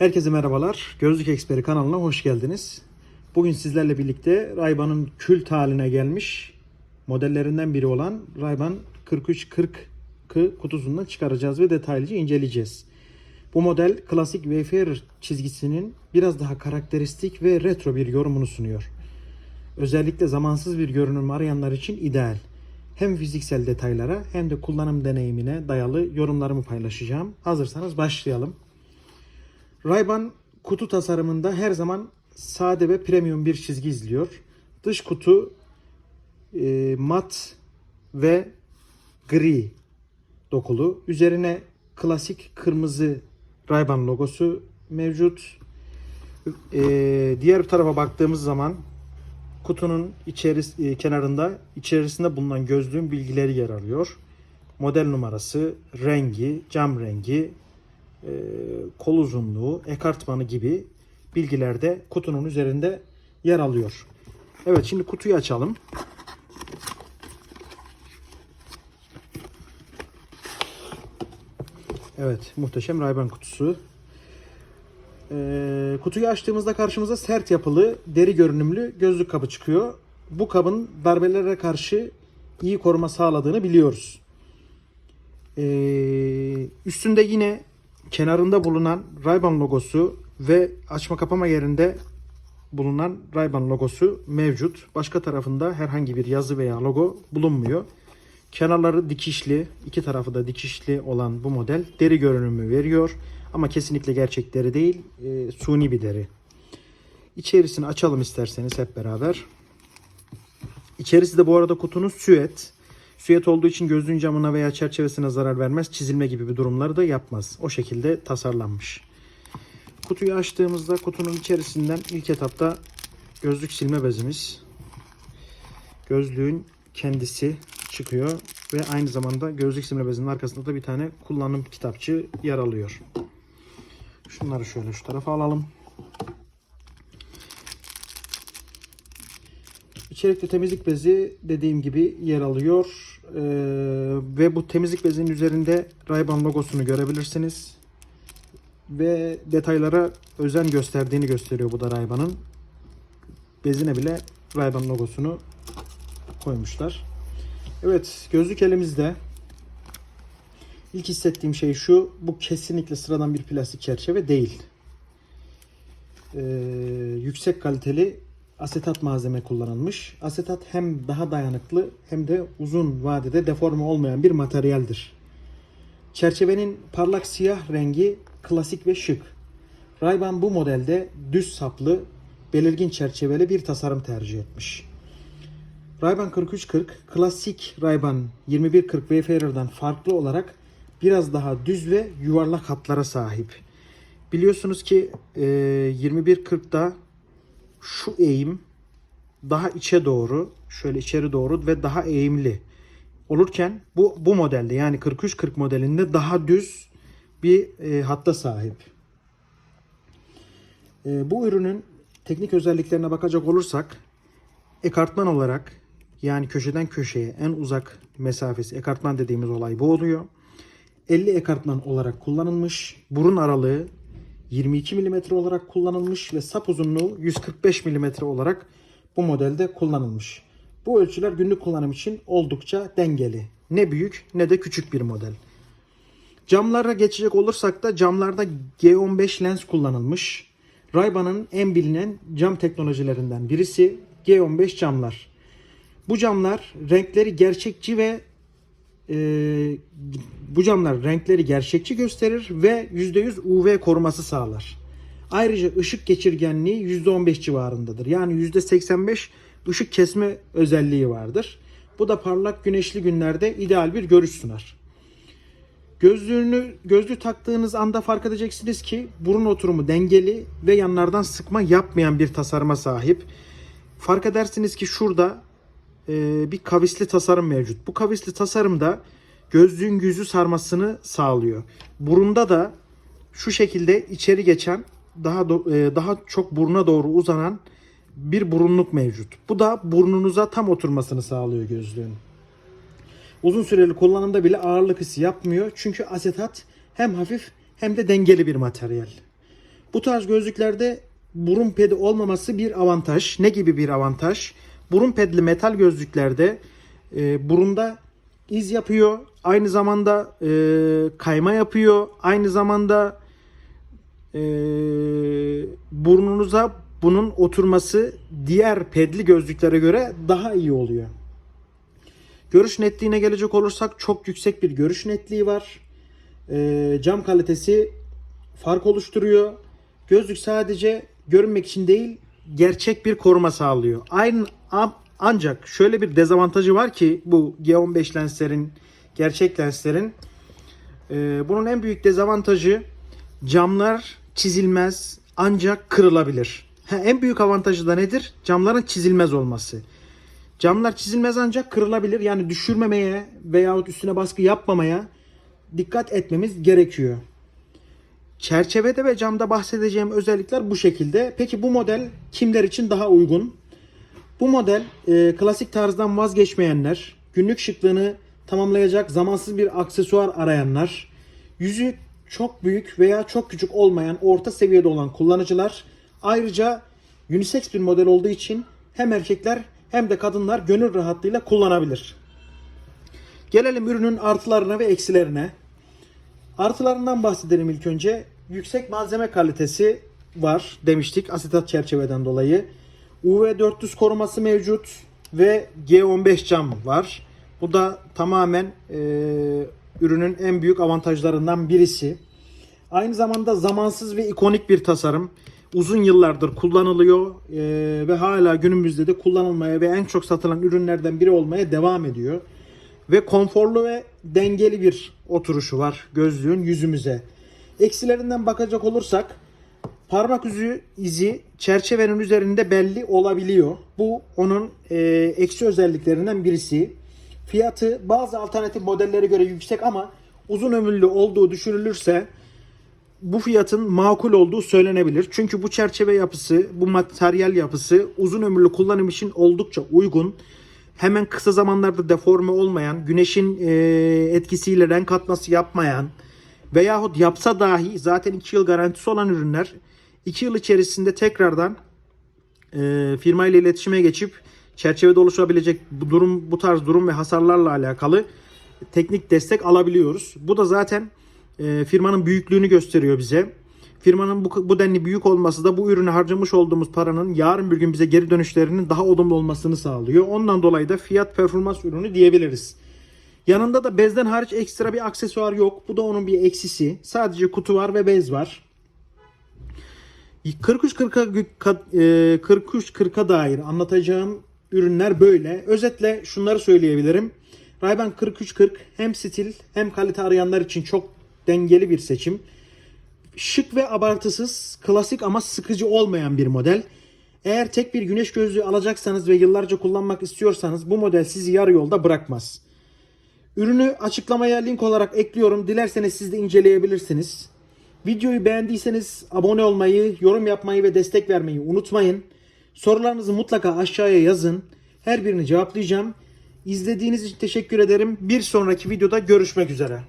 Herkese merhabalar. Gözlük Eksperi kanalına hoş geldiniz. Bugün sizlerle birlikte Ray-Ban'ın kült haline gelmiş modellerinden biri olan Ray-Ban 4340'ı kutusundan çıkaracağız ve detaylıca inceleyeceğiz. Bu model klasik Wayfarer çizgisinin biraz daha karakteristik ve retro bir yorumunu sunuyor. Özellikle zamansız bir görünüm arayanlar için ideal. Hem fiziksel detaylara hem de kullanım deneyimine dayalı yorumlarımı paylaşacağım. Hazırsanız başlayalım. Ray-Ban kutu tasarımında her zaman sade ve premium bir çizgi izliyor. Dış kutu e, mat ve gri dokulu. Üzerine klasik kırmızı Ray-Ban logosu mevcut. E, diğer tarafa baktığımız zaman kutunun içeris e, kenarında içerisinde bulunan gözlüğün bilgileri yer alıyor. Model numarası, rengi, cam rengi, kol uzunluğu, ekartmanı gibi bilgiler de kutunun üzerinde yer alıyor. Evet şimdi kutuyu açalım. Evet muhteşem Ray-Ban kutusu. Ee, kutuyu açtığımızda karşımıza sert yapılı, deri görünümlü gözlük kabı çıkıyor. Bu kabın darbelere karşı iyi koruma sağladığını biliyoruz. Ee, üstünde yine kenarında bulunan Ray-Ban logosu ve açma kapama yerinde bulunan Ray-Ban logosu mevcut. Başka tarafında herhangi bir yazı veya logo bulunmuyor. Kenarları dikişli, iki tarafı da dikişli olan bu model deri görünümü veriyor. Ama kesinlikle gerçek deri değil, e, suni bir deri. İçerisini açalım isterseniz hep beraber. İçerisi de bu arada kutunun süet. Süet olduğu için gözlüğün camına veya çerçevesine zarar vermez. Çizilme gibi bir durumları da yapmaz. O şekilde tasarlanmış. Kutuyu açtığımızda kutunun içerisinden ilk etapta gözlük silme bezimiz. Gözlüğün kendisi çıkıyor ve aynı zamanda gözlük silme bezinin arkasında da bir tane kullanım kitapçı yer alıyor. Şunları şöyle şu tarafa alalım. İçerikte temizlik bezi dediğim gibi yer alıyor. Ee, ve bu temizlik bezinin üzerinde Ray-Ban logosunu görebilirsiniz. Ve detaylara özen gösterdiğini gösteriyor bu da Ray-Ban'ın. Bezine bile Ray-Ban logosunu koymuşlar. Evet gözlük elimizde. İlk hissettiğim şey şu. Bu kesinlikle sıradan bir plastik çerçeve değil. Ee, yüksek kaliteli asetat malzeme kullanılmış. Asetat hem daha dayanıklı hem de uzun vadede deforme olmayan bir materyaldir. Çerçevenin parlak siyah rengi klasik ve şık. Ray-Ban bu modelde düz saplı, belirgin çerçeveli bir tasarım tercih etmiş. Ray-Ban 4340 klasik Ray-Ban 2140 Wayfarer'dan farklı olarak biraz daha düz ve yuvarlak hatlara sahip. Biliyorsunuz ki e, 2140'da şu eğim daha içe doğru, şöyle içeri doğru ve daha eğimli olurken bu bu modelde yani 4340 modelinde daha düz bir e, hatta sahip. E, bu ürünün teknik özelliklerine bakacak olursak ekartman olarak yani köşeden köşeye en uzak mesafesi ekartman dediğimiz olay bu oluyor. 50 ekartman olarak kullanılmış. Burun aralığı 22 mm olarak kullanılmış ve sap uzunluğu 145 mm olarak bu modelde kullanılmış. Bu ölçüler günlük kullanım için oldukça dengeli. Ne büyük ne de küçük bir model. Camlara geçecek olursak da camlarda G15 lens kullanılmış. Ray-Ban'ın en bilinen cam teknolojilerinden birisi G15 camlar. Bu camlar renkleri gerçekçi ve e, bu camlar renkleri gerçekçi gösterir ve %100 UV koruması sağlar. Ayrıca ışık geçirgenliği %15 civarındadır. Yani %85 ışık kesme özelliği vardır. Bu da parlak güneşli günlerde ideal bir görüş sunar. Gözlüğünü gözlüğü taktığınız anda fark edeceksiniz ki burun oturumu dengeli ve yanlardan sıkma yapmayan bir tasarıma sahip. Fark edersiniz ki şurada bir kavisli tasarım mevcut. Bu kavisli tasarımda gözlüğün yüzü sarmasını sağlıyor. Burunda da şu şekilde içeri geçen daha e, daha çok buruna doğru uzanan bir burunluk mevcut. Bu da burnunuza tam oturmasını sağlıyor gözlüğün. Uzun süreli kullanımda bile ağırlık hissi yapmıyor. Çünkü asetat hem hafif hem de dengeli bir materyal. Bu tarz gözlüklerde burun pedi olmaması bir avantaj. Ne gibi bir avantaj? Burun pedli metal gözlüklerde e, burunda iz yapıyor. Aynı zamanda e, kayma yapıyor. Aynı zamanda e, burnunuza bunun oturması diğer pedli gözlüklere göre daha iyi oluyor. Görüş netliğine gelecek olursak çok yüksek bir görüş netliği var. E, cam kalitesi fark oluşturuyor. Gözlük sadece görünmek için değil gerçek bir koruma sağlıyor. Aynı ancak şöyle bir dezavantajı var ki bu G15 lenslerin gerçek lenslerin e, bunun en büyük dezavantajı camlar çizilmez ancak kırılabilir. Ha, en büyük avantajı da nedir? Camların çizilmez olması. Camlar çizilmez ancak kırılabilir. Yani düşürmemeye veyahut üstüne baskı yapmamaya dikkat etmemiz gerekiyor. Çerçevede ve camda bahsedeceğim özellikler bu şekilde. Peki bu model kimler için daha uygun? Bu model e, klasik tarzdan vazgeçmeyenler, günlük şıklığını tamamlayacak zamansız bir aksesuar arayanlar, yüzü çok büyük veya çok küçük olmayan orta seviyede olan kullanıcılar, ayrıca unisex bir model olduğu için hem erkekler hem de kadınlar gönül rahatlığıyla kullanabilir. Gelelim ürünün artılarına ve eksilerine. Artılarından bahsedelim ilk önce. Yüksek malzeme kalitesi var demiştik asetat çerçeveden dolayı. UV400 koruması mevcut ve G15 cam var. Bu da tamamen e, ürünün en büyük avantajlarından birisi. Aynı zamanda zamansız ve ikonik bir tasarım. Uzun yıllardır kullanılıyor e, ve hala günümüzde de kullanılmaya ve en çok satılan ürünlerden biri olmaya devam ediyor. Ve konforlu ve dengeli bir oturuşu var gözlüğün yüzümüze. Eksilerinden bakacak olursak parmak izi, izi çerçevenin üzerinde belli olabiliyor. Bu onun e, eksi özelliklerinden birisi. Fiyatı bazı alternatif modellere göre yüksek ama uzun ömürlü olduğu düşünülürse bu fiyatın makul olduğu söylenebilir. Çünkü bu çerçeve yapısı, bu materyal yapısı uzun ömürlü kullanım için oldukça uygun. Hemen kısa zamanlarda deforme olmayan, güneşin e, etkisiyle renk atması yapmayan veyahut yapsa dahi zaten 2 yıl garantisi olan ürünler 2 yıl içerisinde tekrardan e, firma ile iletişime geçip çerçevede oluşabilecek bu durum bu tarz durum ve hasarlarla alakalı teknik destek alabiliyoruz. Bu da zaten e, firmanın büyüklüğünü gösteriyor bize. Firmanın bu, bu denli büyük olması da bu ürüne harcamış olduğumuz paranın yarın bir gün bize geri dönüşlerinin daha olumlu olmasını sağlıyor. Ondan dolayı da fiyat performans ürünü diyebiliriz. Yanında da bezden hariç ekstra bir aksesuar yok. Bu da onun bir eksisi. Sadece kutu var ve bez var. 43-40'a 43-40'a dair anlatacağım ürünler böyle. Özetle şunları söyleyebilirim. Ray-Ban 4340 hem stil hem kalite arayanlar için çok dengeli bir seçim. Şık ve abartısız, klasik ama sıkıcı olmayan bir model. Eğer tek bir güneş gözlüğü alacaksanız ve yıllarca kullanmak istiyorsanız bu model sizi yarı yolda bırakmaz. Ürünü açıklamaya link olarak ekliyorum. Dilerseniz siz de inceleyebilirsiniz. Videoyu beğendiyseniz abone olmayı, yorum yapmayı ve destek vermeyi unutmayın. Sorularınızı mutlaka aşağıya yazın. Her birini cevaplayacağım. İzlediğiniz için teşekkür ederim. Bir sonraki videoda görüşmek üzere.